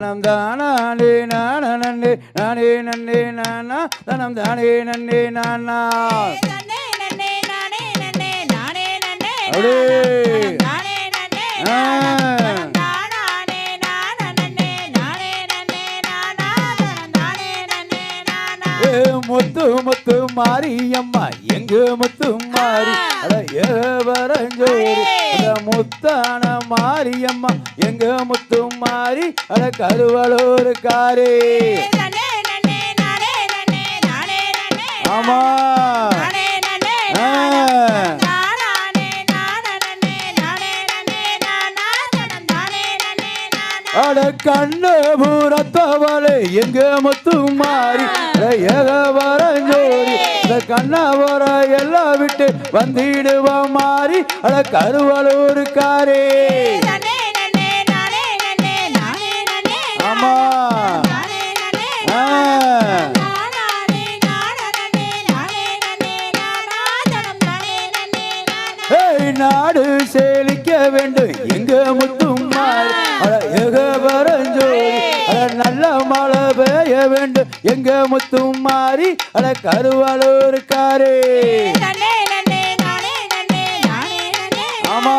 தனம் தானே நானே நானே நன்னே நானா தனம் தானே நன்னே நானா நன்னே நன்னே நானே நன்னே நானே நன்னே அப்படியே. முத்து முத்து மாரியம்மா எங்க முத்து மாறி? அட முத்தான மாரியம்மா எங்க முத்து மாறி? அட கருவலூர் காரே ஆமா. அட கண்ணு பூரத்தவளே எங்க முத்து மாறி? ஏகவரஞ்சோரி இந்த கண்ணவர எல்லாம் விட்டு வந்திடுவ மாறி அட கருவலூர் காரே நன்னே நன்னே நானே நன்னே நானே நன்னே ஆமா. நாடு செழிக்க வேண்டும் எங்க முத்தும் மாறி அட ஏகவரஞ்சோரி அட நல்ல மழை பெய்ய வேண்டும் எங்க முத்தும் மாறி அல கருவாளூர் இருக்காரு ஆமா.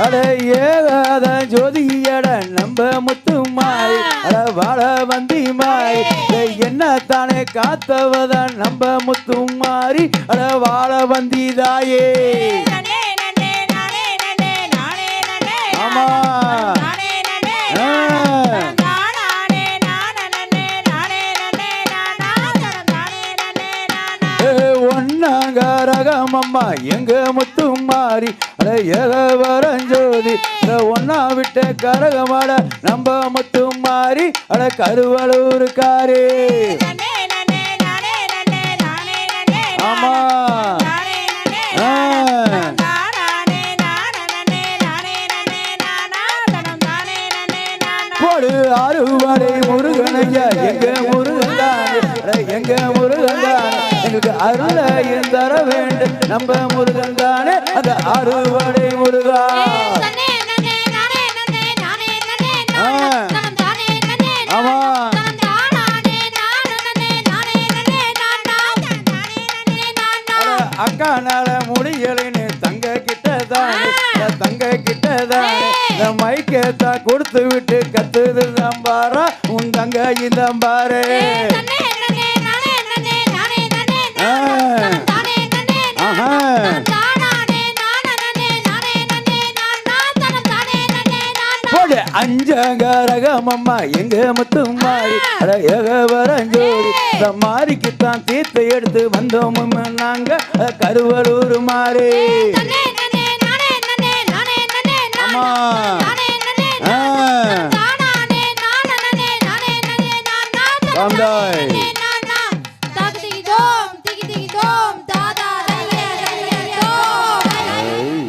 அட ஏகாத ஜோதியட நம்ப முத்து மாய் அட வாழ வந்தி என்ன தானே காத்தவத நம்ப முத்து மாறி அட வாழ வந்திதாயே ரகம் அம்மா எங்க முத்து மாறி வரஞ்சோதி ஒன்னா விட்ட கரகமாட நம்ப முத்து மாறி அட கருவலூர் காரே போடு அறுவடை முருகனையா எங்க முருகன் தானே அட எங்க முருகன் தானே எங்களுக்கு அருளையும் தர வேண்டும். நம்ம முருகன் தானே அந்த அறுவடை முருகா. ஆமா. அட அக்கானால முடியலைன்னு தங்க கிட்ட தானே. தங்க கிட்ட தானே. மைக்கேத்தா கொடுத்து விட்டு கத்துது தம்பாரா உன் தங்க இந்த பாரு நன்னே நன்னே நானே நன்னே நானே நன்னே ஆ. தனம் நானே நன்னே ஆஹா. நானே நானே நன்னே நானே நன்னே நானா தனம் நானே நன்னே நானா போடு அஞ்சங்கரகம் அம்மா எங்க முத்து மாறி. அட ஏக வரஞ்சோடி இந்த மாரிக்குத்தான் தீர்த்து எடுத்து வந்தோம் நாங்க. கருவலூர் மாறி. நன்னே